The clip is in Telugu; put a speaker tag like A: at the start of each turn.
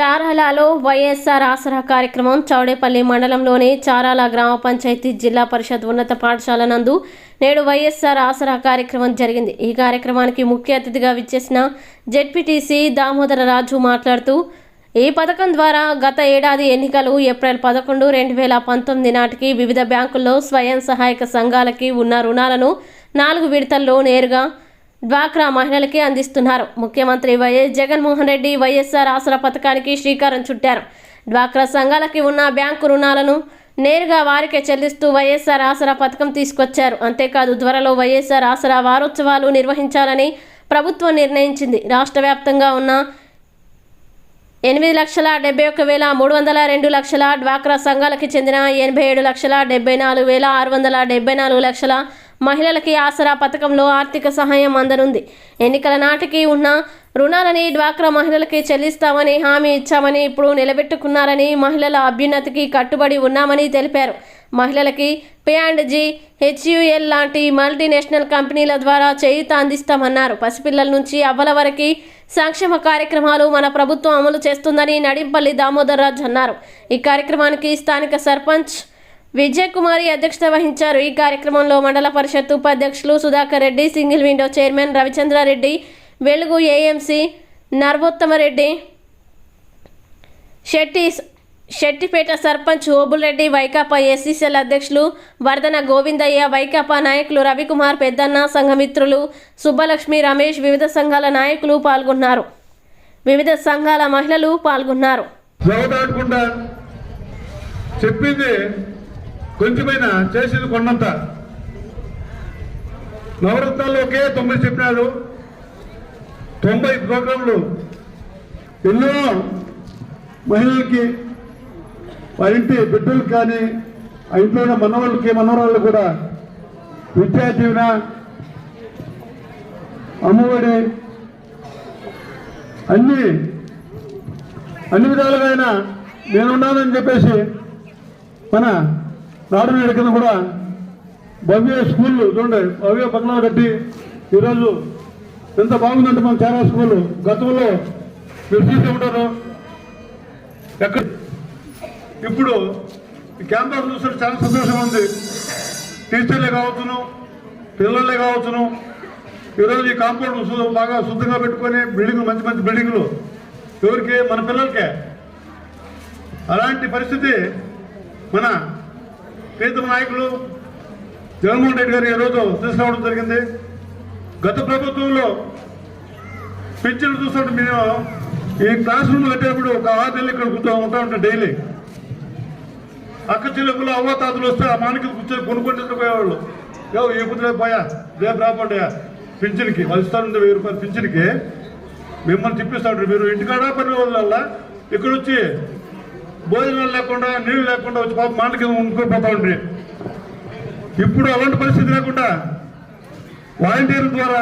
A: చారాలలో వైఎస్ఆర్ ఆసరా కార్యక్రమం చౌడేపల్లి మండలంలోని చారాల గ్రామ పంచాయతీ జిల్లా పరిషత్ ఉన్నత పాఠశాల నందు నేడు వైఎస్ఆర్ ఆసరా కార్యక్రమం జరిగింది. ఈ కార్యక్రమానికి ముఖ్య అతిథిగా విచ్చేసిన జెడ్పీటీసీ దామోదర రాజు మాట్లాడుతూ ఈ పథకం ద్వారా గత ఏడాది ఎన్నికలు ఏప్రిల్ పదకొండు రెండు వేల పంతొమ్మిది నాటికి వివిధ బ్యాంకుల్లో స్వయం సహాయక సంఘాలకి ఉన్న రుణాలను నాలుగు విడతల్లో నేరుగా డ్వాక్రా మహిళలకి అందిస్తున్నారు. ముఖ్యమంత్రి వైఎస్ జగన్మోహన్ రెడ్డి వైఎస్ఆర్ ఆసరా పథకానికి శ్రీకారం చుట్టారు. డ్వాక్రా సంఘాలకి ఉన్న బ్యాంకు రుణాలను నేరుగా వారికే చెల్లిస్తూ వైఎస్ఆర్ ఆసరా పథకం తీసుకొచ్చారు. అంతేకాదు త్వరలో వైఎస్ఆర్ ఆసరా వారోత్సవాలు నిర్వహించాలని ప్రభుత్వం నిర్ణయించింది. రాష్ట్ర వ్యాప్తంగా ఉన్న ఎనిమిది లక్షల డెబ్బై ఒక్క వేల మూడు వందల రెండు లక్షల డ్వాక్రా సంఘాలకి చెందిన ఎనభై ఏడు లక్షల డెబ్బై నాలుగు వేల ఆరు వందల డెబ్బై నాలుగు లక్షల మహిళలకి ఆసరా పథకంలో ఆర్థిక సహాయం అందనుంది. ఎన్నికల నాటికి ఉన్న రుణాలని డ్వాక్రా మహిళలకి చెల్లిస్తామని హామీ ఇచ్చామని ఇప్పుడు నిలబెట్టుకున్నారని మహిళల అభ్యున్నతికి కట్టుబడి ఉన్నామని తెలిపారు. మహిళలకి పే అండ్ జీ హెచ్యుఎల్ లాంటి మల్టీనేషనల్ కంపెనీల ద్వారా చేయూత అందిస్తామన్నారు. పసిపిల్లల నుంచి అవ్వల వరకు సంక్షేమ కార్యక్రమాలు మన ప్రభుత్వం అమలు చేస్తుందని నడింపల్లి దామోదర్ రాజ్ అన్నారు. ఈ కార్యక్రమానికి స్థానిక సర్పంచ్ విజయకుమారి అధ్యక్షత వహించారు. ఈ కార్యక్రమంలో మండల పరిషత్ ఉపాధ్యక్షులు Sudhakar Reddy single window chairman Ravichandra Reddy Velugu AMC Narvothama Reddy Shetti Shettipeta sarpanch Obula Reddy Vaikapa SCCL అధ్యక్షులు వర్ధన గోవిందయ్య వైకాపా నాయకులు రవికుమార్ పెద్దన్న సంఘమిత్రులు సుబ్బలక్ష్మి రమేష్ వివిధ సంఘాల నాయకులు పాల్గొన్నారు. వివిధ సంఘాల మహిళలు పాల్గొన్నారు.
B: చెప్పింది కొంచెమైనా చేసింది కొండంత నవరత్నాల్లో ఒకే తొంభై చెప్పినాడు. తొంభై ప్రోగ్రాంలు. ఎన్నో మహిళలకి వారి ఇంటి బిడ్డలకు కానీ ఆ ఇంట్లో ఉన్న మనవాళ్ళకి మనవరాళ్ళు కూడా విద్యా దీవెన అమ్మఒడి అన్ని అన్ని విధాలుగా అయినా నేనున్నానని చెప్పేసి మన నాడు నేడు కింద కూడా భవ్య స్కూళ్ళు చూడండి భవ్య బంగ్లాలు కట్టి ఈరోజు ఎంత బాగుందంటే మన చాలా స్కూల్. గతంలో మీరు చూసి ఉంటారు. ఎక్కడ ఇప్పుడు ఈ క్యాంపస్ చూస్తే చాలా సంతోషంగా ఉంది. టీచర్లే కావచ్చును పిల్లలే కావచ్చును. ఈరోజు ఈ కాంపౌండ్ బాగా శుద్ధంగా పెట్టుకొని బిల్డింగ్ మంచి మంచి బిల్డింగ్లు. ఎవరికి? మన పిల్లలకే. అలాంటి పరిస్థితి మన ప్రీతమ నాయకులు జగన్మోహన్ రెడ్డి గారు ఈరోజు తీసుకురావడం జరిగింది. గత ప్రభుత్వంలో పింఛన్లు చూస్తుంటే మేము ఈ క్లాస్ రూమ్ కట్టేటప్పుడు ఒక ఆరు నెలలు ఇక్కడ కూర్చో ఉంటా ఉంటాం డైలీ. అక్క చెల్లెకులు అవ్వ తాతలు వస్తే ఆ మానికి కూర్చొని కొనుక్కొని పోయేవాళ్ళు ఏవో ఈ కుదిరే పోయా రేపు రాబోయా పింఛన్కి వాళ్ళు ఇస్తాను వెయ్యి రూపాయలు పింఛన్కి మిమ్మల్ని తిప్పిస్తాడు మీరు ఇంటికాడ పని వల్ల ఇక్కడ వచ్చి భోజనాలు లేకుండా నీళ్ళు లేకుండా వచ్చి పాప మాట కింద ఉండుకొని ఉండ్రి. ఇప్పుడు అలాంటి పరిస్థితి లేకుండా వాలంటీర్ ద్వారా